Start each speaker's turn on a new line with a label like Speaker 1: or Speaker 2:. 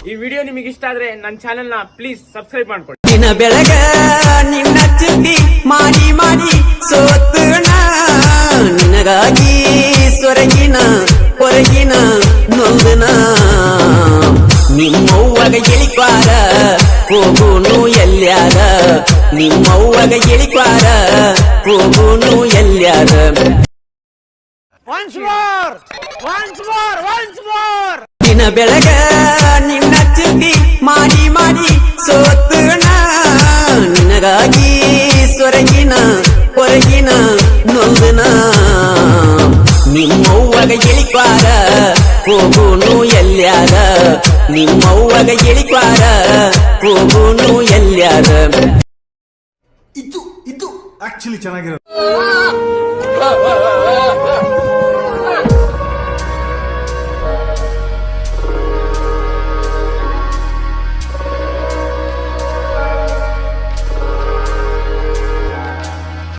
Speaker 1: ಈ ವಿಡಿಯೋ ನಿಮಗೆ ಇಷ್ಟ ಆದ್ರೆ ನನ್ನ ಚಾನೆಲ್ನ ಪ್ಲೀಸ್ ಸಬ್ಸ್ಕ್ರೈಬ್ ಮಾಡ್ಕೊಳ್ಳಿ.
Speaker 2: ದಿನ ಬೆಳಗ ನಿನ್ನ ಚುಟ್ಟಿ ಮಾಡಿ ಮಾಡಿ ಸೋತು ನಿನಗಾಗಿ ಸೊರಗಿನ ಹೊರಗಿನ ನೊಂದನ ನಿಮ್ಮವ್ವಾಗ ಎಳಿಕ್ವಾರ ಹೋಗುನು ಎಲ್ಯಾರ ನಿಮ್ಮವ್ವಾಗ ಎಳಿಕ್ವಾರ ಹೋಗೋನು ಎಲ್ಯಾರ
Speaker 1: once more once more once more
Speaker 2: ದಿನ ಬೆಳಗ ಮಾಡಿ ಮಾಡಿ ಸೋತುಣ. ನಿನಗಾಗಿ ಸೊರಗಿನ ಹೊರಗಿನ ನೊಂದನ ನಿಮ್ಮವ್ವಗ ಎಳಿಕ್ವಾರ ಹೋಗುನು ಎಲ್ಯಾರ ನಿಮ್ಮವ್ವಗ ಎಳಿಪಾರ ಹೋಗುನು ಎಲ್ಯಾರ
Speaker 3: ಇದು ಇದು ಆಕ್ಚುಲಿ ಚೆನ್ನಾಗಿರೋದು.